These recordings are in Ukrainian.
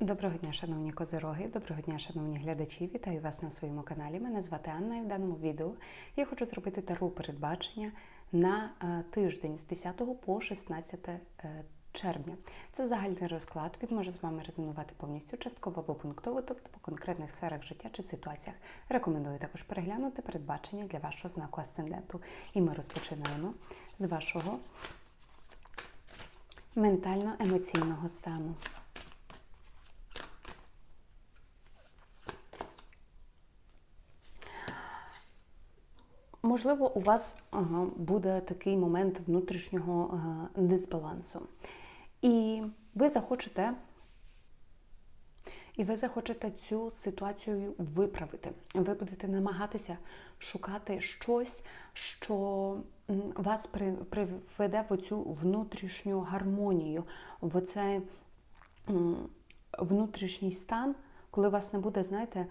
Доброго дня, шановні козироги, доброго дня, шановні глядачі. Вітаю вас на своєму каналі. Мене звати Анна і в даному відео я хочу зробити тару передбачення на е, тиждень з 10 по 16 е, червня. Це загальний розклад. Він може з вами резонувати повністю частково або пунктово, тобто по конкретних сферах життя чи ситуаціях. Рекомендую також переглянути передбачення для вашого знаку асценденту. І ми розпочинаємо з вашого ментально-емоційного стану. Можливо, у вас буде такий момент внутрішнього ага, дисбалансу. І ви захочете. І ви захочете цю ситуацію виправити. Ви будете намагатися шукати щось, що вас приведе в цю внутрішню гармонію, в цей внутрішній стан, коли вас не буде, знаєте,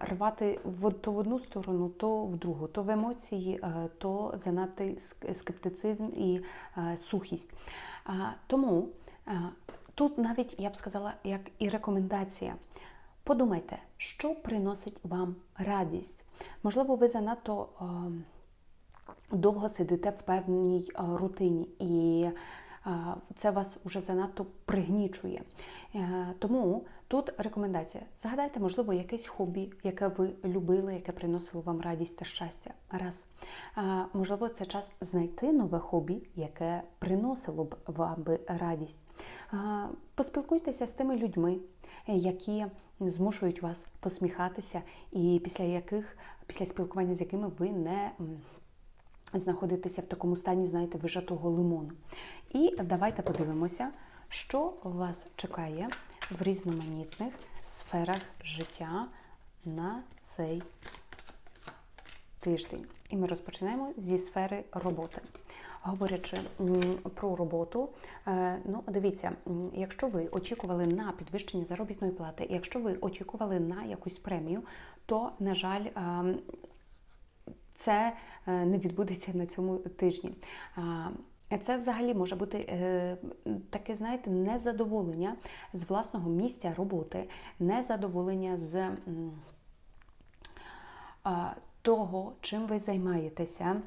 рвати то в одну сторону, то в другу, то в емоції, е, то занадто скептицизм і е, сухість. Тому е, тут навіть я б сказала, як і рекомендація. Подумайте, що приносить вам радість. Можливо, ви занадто довго сидите в певній рутині, і це вас вже занадто пригнічує. Тому Тут рекомендація. Згадайте, можливо, якесь хобі, яке ви любили, яке приносило вам радість та щастя. Раз. Можливо, це час знайти нове хобі, яке приносило б вам радість. Поспілкуйтеся з тими людьми, які змушують вас посміхатися, і після яких, після спілкування з якими ви не знаходитеся в такому стані, знаєте, вижатого лимону. І давайте подивимося, що вас чекає в різноманітних сферах життя на цей тиждень. І ми розпочинаємо зі сфери роботи. Говорячи про роботу, е, ну дивіться, якщо ви очікували на підвищення заробітної плати, якщо ви очікували на якусь премію, то, на жаль, ем, це е, не відбудеться на цьому тижні. Це взагалі може бути е, таке, знаєте, незадоволення з власного місця роботи, незадоволення з того, чим ви займаєтеся.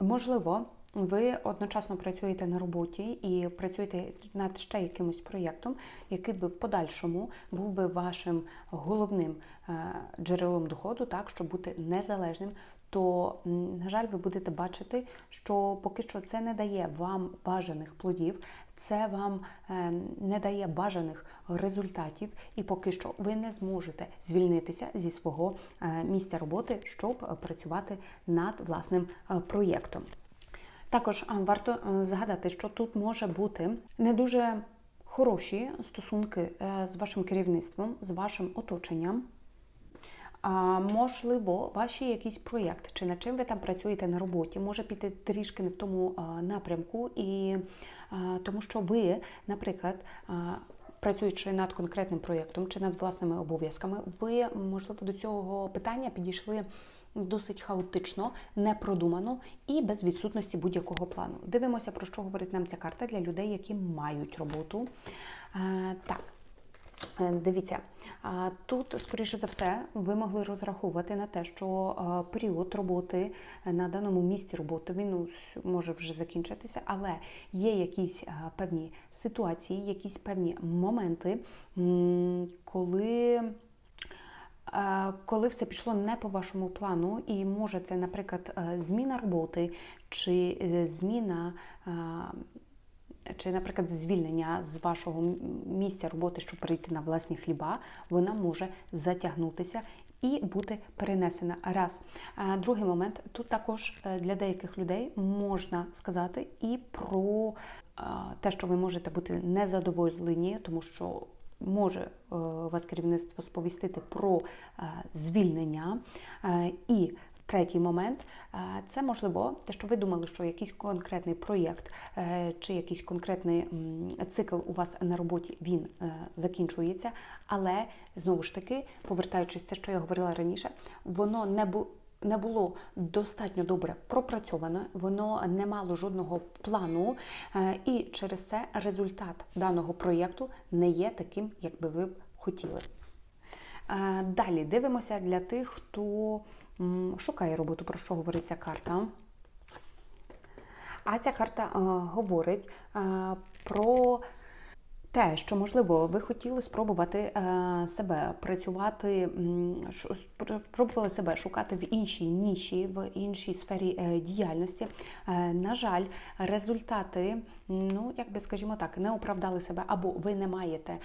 Можливо, ви одночасно працюєте на роботі і працюєте над ще якимось проєктом, який би в подальшому був би вашим головним е, джерелом доходу, так, щоб бути незалежним то, на жаль, ви будете бачити, що поки що це не дає вам бажаних плодів, це вам е, не дає бажаних результатів, і поки що ви не зможете звільнитися зі свого е, місця роботи, щоб працювати над власним проєктом. Також варто згадати, що тут може бути не дуже хороші стосунки з вашим керівництвом, з вашим оточенням. А можливо, ваші якийсь проєкт, чи над чим ви там працюєте на роботі, може піти трішки не в тому напрямку, і тому що ви, наприклад, Працюючи над конкретним проєктом чи над власними обов'язками, ви, можливо, до цього питання підійшли досить хаотично, непродумано і без відсутності будь-якого плану. Дивимося, про що говорить нам ця карта для людей, які мають роботу. Так. Е, дивіться, тут, скоріше за все, ви могли розраховувати на те, що період роботи на даному місці роботи він ну, може вже закінчитися, але є якісь певні ситуації, якісь певні моменти, коли. Коли все пішло не по вашому плану, і може це, наприклад, е, зміна роботи чи е, зміна чи, наприклад, звільнення з вашого місця роботи, щоб перейти на власні хліба, вона може затягнутися. І бути перенесена раз. Другий момент тут також е, для деяких людей можна сказати і про те, що ви можете бути незадоволені, тому що може е, вас керівництво сповістити про е, звільнення. І Третій момент це можливо те, що ви думали, що якийсь конкретний проєкт е, чи якийсь конкретний цикл у вас на роботі він е, закінчується, але знову ж таки, повертаючись те, що я говорила раніше, воно не бу. Не було достатньо добре пропрацьоване, воно не мало жодного плану, е, і через це результат даного проєкту не є таким, як би ви хотіли. Е, Далі дивимося для тих, хто шукає роботу, про що говорить ця карта. А ця карта е, говорить про те, що можливо ви хотіли спробувати е, себе працювати, м, ш- спр- пробували себе шукати в іншій ніші, в іншій сфері е, діяльності. Е, на жаль, результати, ну як би скажімо так, не оправдали себе, або ви не маєте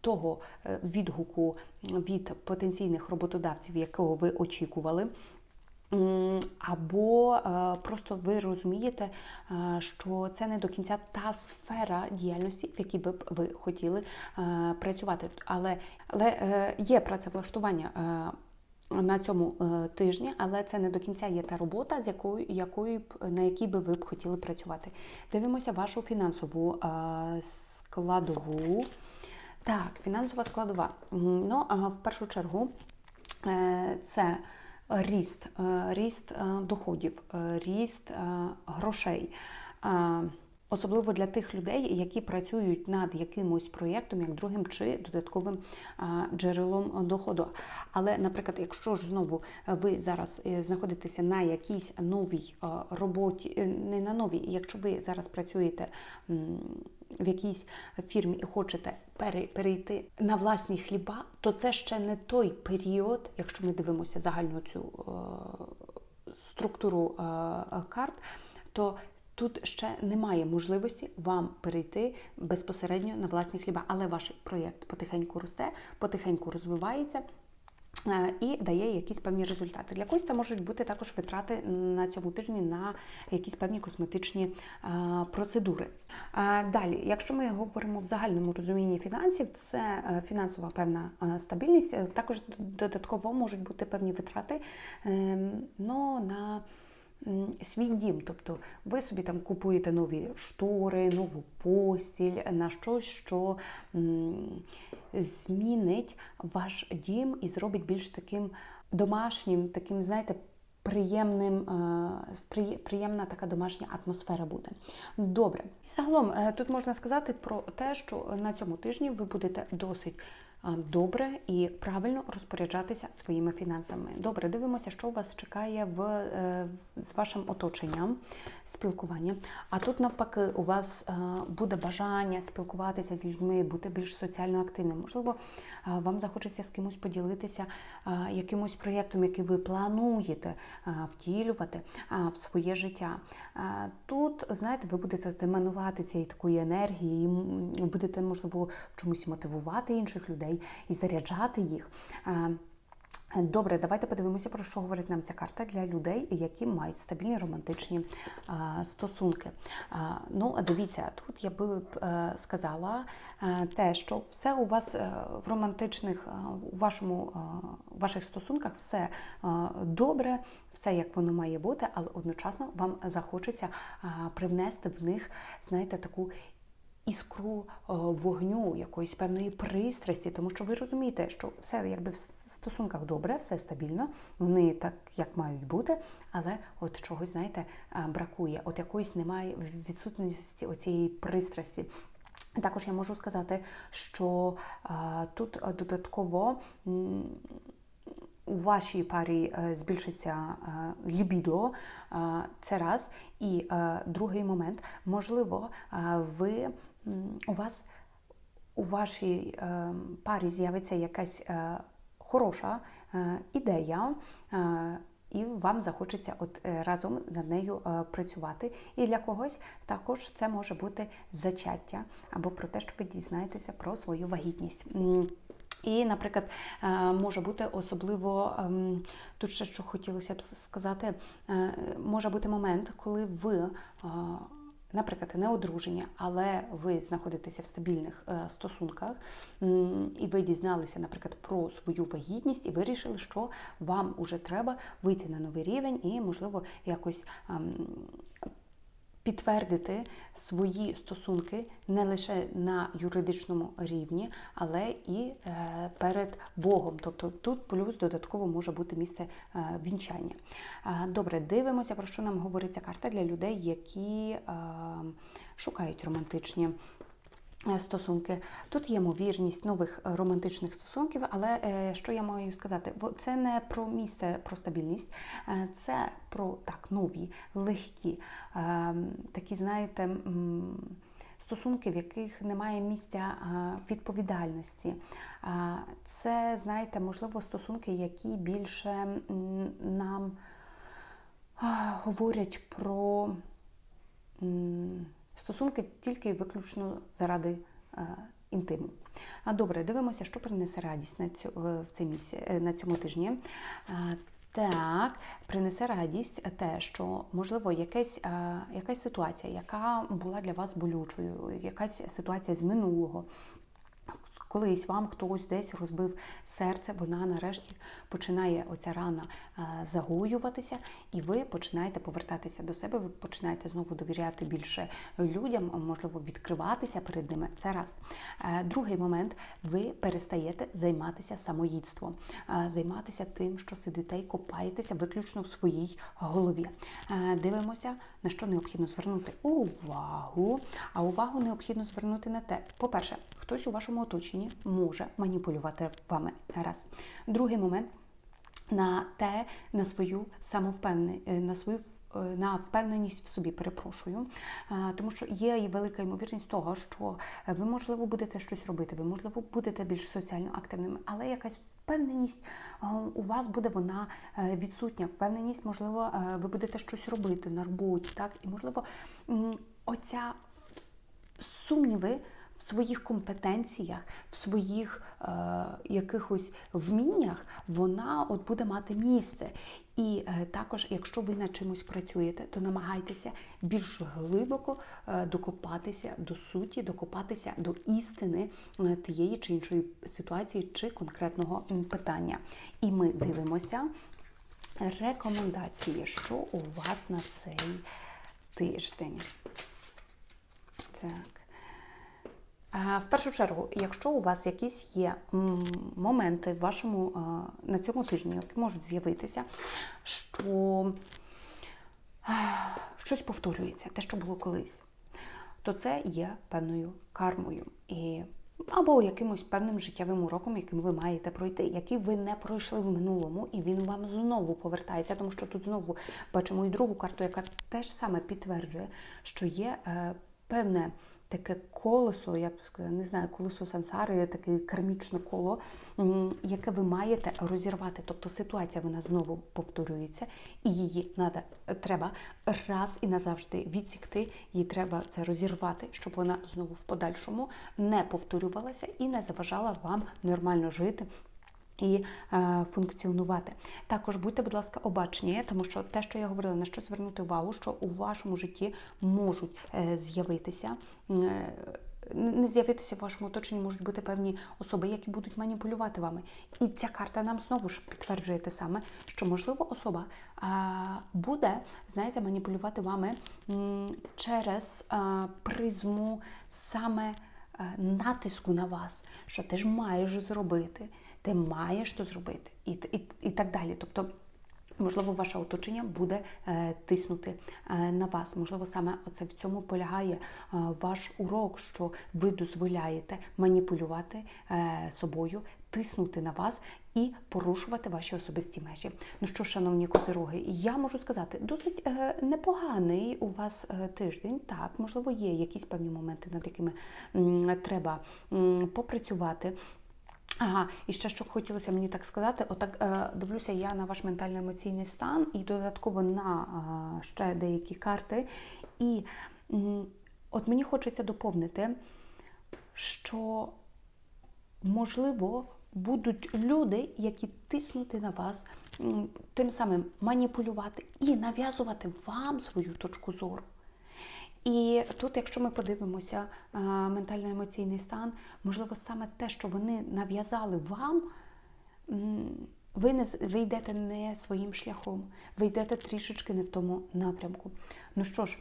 того відгуку від потенційних роботодавців, якого ви очікували. Або е, просто ви розумієте, е, що це не до кінця та сфера діяльності, в якій би ви хотіли е, працювати. Але, але є працевлаштування. На цьому тижні, але це не до кінця є та робота, з якою, якою на якій би ви б хотіли працювати. Дивимося вашу фінансову складову. Так, фінансова складова. Ну, в першу чергу це ріст, е, ріст е, доходів, е, ріст е, грошей. Е, Особливо для тих людей, які працюють над якимось проєктом, як другим чи додатковим джерелом доходу. Але, наприклад, якщо ж знову ви зараз е, знаходитеся на якійсь новій е, роботі, е, не на новій, якщо ви зараз працюєте в якійсь фірмі і хочете перейти на власні хліба, то це ще не той період, якщо ми дивимося загальну цю е, структуру е, карт, то тут ще немає можливості вам перейти безпосередньо на власні хліба. Але ваш проєкт потихеньку росте, потихеньку розвивається. Е, І дає якісь певні результати. Для когось це можуть бути також витрати на цьому тижні на якісь певні косметичні е, процедури. Е, Далі, якщо ми говоримо в загальному розумінні фінансів, це фінансова певна стабільність. Також додатково можуть бути певні витрати ну, на свій дім. Тобто ви собі там купуєте нові штори, нову постіль, на щось, що змінить ваш дім і зробить більш таким домашнім, таким, знаєте, приємним, е, приємна така домашня атмосфера буде. Добре. Загалом е, тут можна сказати про те, що на цьому тижні ви будете досить добре і правильно розпоряджатися своїми фінансами. Добре, дивимося, що вас чекає в, е, з вашим оточенням спілкування. А тут навпаки, у вас е, буде бажання спілкуватися з людьми, бути більш соціально активним. Можливо, е, вам захочеться з кимось поділитися е, якимось проєктом, який ви плануєте е, втілювати е, в своє життя. Е, Тут, знаєте, ви будете еманувати цієї такої енергії, будете, можливо, чомусь мотивувати інших людей і заряджати їх. Е, Добре, давайте подивимося, про що говорить нам ця карта для людей, які мають стабільні романтичні а, стосунки. А, ну, дивіться, тут я би е, сказала е, те, що все у вас е, в романтичних, е, у вашому, е, в ваших стосунках все е, добре, все як воно має бути, але одночасно вам захочеться привнести в них, знаєте, таку іскру е, вогню, якоїсь певної пристрасті, тому що ви розумієте, що все якби в стосунках добре, все стабільно, вони так як мають бути, але от чогось, знаєте, е, бракує. От якоїсь немає відсутності оцієї пристрасті. Також я можу сказати, що е, тут додатково. у вашій парі збільшиться лібідо, це раз. І другий момент, можливо, ви у вас у вашій е, парі з'явиться якась е, хороша е, ідея. І вам захочеться от разом над нею працювати. І для когось також це може бути зачаття або про те, що ви дізнаєтеся про свою вагітність. І, наприклад, може бути особливо ем, тут ще що хотілося б сказати, може бути момент, коли ви, наприклад, не одруження, але ви знаходитеся в стабільних е, стосунках, і ви дізналися, наприклад, про свою вагітність, і вирішили, що вам уже треба вийти на новий рівень і, можливо, якось. Підтвердити свої стосунки не лише на юридичному рівні, але і е, перед Богом. Тобто тут плюс додатково може бути місце е, вінчання. Е, Добре, дивимося, про що нам говорить ця карта для людей, які шукають романтичні. Е, Стосунки тут є ймовірність нових е, романтичних стосунків, але е, що я маю сказати? Це не про місце, про стабільність, це про так нові, легкі, е, такі, знаєте. Стосунки, в яких немає місця відповідальності. Це, знаєте, можливо, стосунки, які більше нам говорять про стосунки тільки виключно заради е, інтиму. А добре, дивимося, що принесе радість на цю, в цей місяць, е, на цьому тижні. Так, принесе радість те, що можливо якась, е, якась ситуація, яка була для вас болючою, якась ситуація з минулого. Колись вам хтось десь розбив серце, вона нарешті починає оця рана е, загоюватися, і ви починаєте повертатися до себе, ви починаєте знову довіряти більше людям, можливо, відкриватися перед ними. Це раз. Е, Другий момент ви перестаєте займатися самоїдством, е, займатися тим, що сидите і копаєтеся виключно в своїй голові. Дивимося, на що необхідно звернути увагу. А увагу необхідно звернути на те, по-перше, хтось у вашому оточенні може маніпулювати вами. Раз. Другий момент на те, на свою самовпевненість, на свою е, на впевненість в собі, перепрошую, Е, тому що є і велика ймовірність того, що ви, можливо, будете щось робити, ви, можливо, будете більш соціально активними, але якась впевненість е, у вас буде вона е, відсутня. Впевненість, можливо, е, ви будете щось робити на роботі, так, і можливо, оця сумніви в своїх компетенціях, в своїх е, якихось вміннях, вона от буде мати місце. І е, також, якщо ви над чимось працюєте, то намагайтеся більш глибоко е, докопатися до суті, докопатися до істини е, тієї чи іншої ситуації чи конкретного питання. І ми дивимося рекомендації, що у вас на цей тиждень. Так. В першу чергу, якщо у вас якісь є моменти в вашому на цьому тижні, які можуть з'явитися, що щось повторюється, те, що було колись, то це є певною кармою і або якимось певним життєвим уроком, яким ви маєте пройти, який ви не пройшли в минулому, і він вам знову повертається, тому що тут знову бачимо і другу карту, яка теж саме підтверджує, що є е, певне таке колесо, я б сказала, не знаю, колесо сансари, таке кармічне коло, яке ви маєте розірвати. Тобто ситуація вона знову повторюється, і її надо, треба раз і назавжди відсікти. Її треба це розірвати, щоб вона знову в подальшому не повторювалася і не заважала вам нормально жити. І е, функціонувати. Також будьте, будь ласка, обачні, тому що те, що я говорила, на що звернути увагу, що у вашому житті можуть е, з'явитися. Е, не з'явитися в вашому оточенні можуть бути певні особи, які будуть маніпулювати вами. І ця карта нам знову ж підтверджує те саме, що можливо особа буде, знаєте, маніпулювати вами через призму саме а, натиску на вас, що ти ж маєш зробити, ти маєш то зробити, і, і, і так далі. Тобто. Можливо, ваше оточення буде е, тиснути е, на вас. Можливо, саме оце в цьому полягає е, ваш урок, що ви дозволяєте маніпулювати е, собою, тиснути на вас і порушувати ваші особисті межі. Ну що, шановні козироги, я можу сказати, досить е, непоганий у вас е, тиждень. Так, можливо, є якісь певні моменти, над якими м, треба м, попрацювати. Ага, і ще що хотілося мені так сказати, отак е, дивлюся я на ваш ментально-емоційний стан і додатково на е, ще деякі карти. І м, от мені хочеться доповнити, що можливо будуть люди, які тиснути на вас, м, тим самим маніпулювати і нав'язувати вам свою точку зору. І тут, якщо ми подивимося е, ментально-емоційний стан, можливо, саме те, що вони нав'язали вам, ви не ви йдете не своїм шляхом, ви йдете трішечки не в тому напрямку. Ну що ж,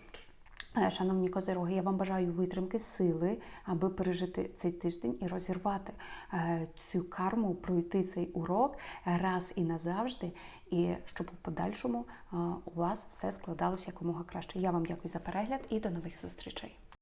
Шановні козироги, я вам бажаю витримки, сили, аби пережити цей тиждень і розірвати е, цю карму, пройти цей урок раз і назавжди, і щоб у подальшому е, у вас все складалося якомога краще. Я вам дякую за перегляд і до нових зустрічей.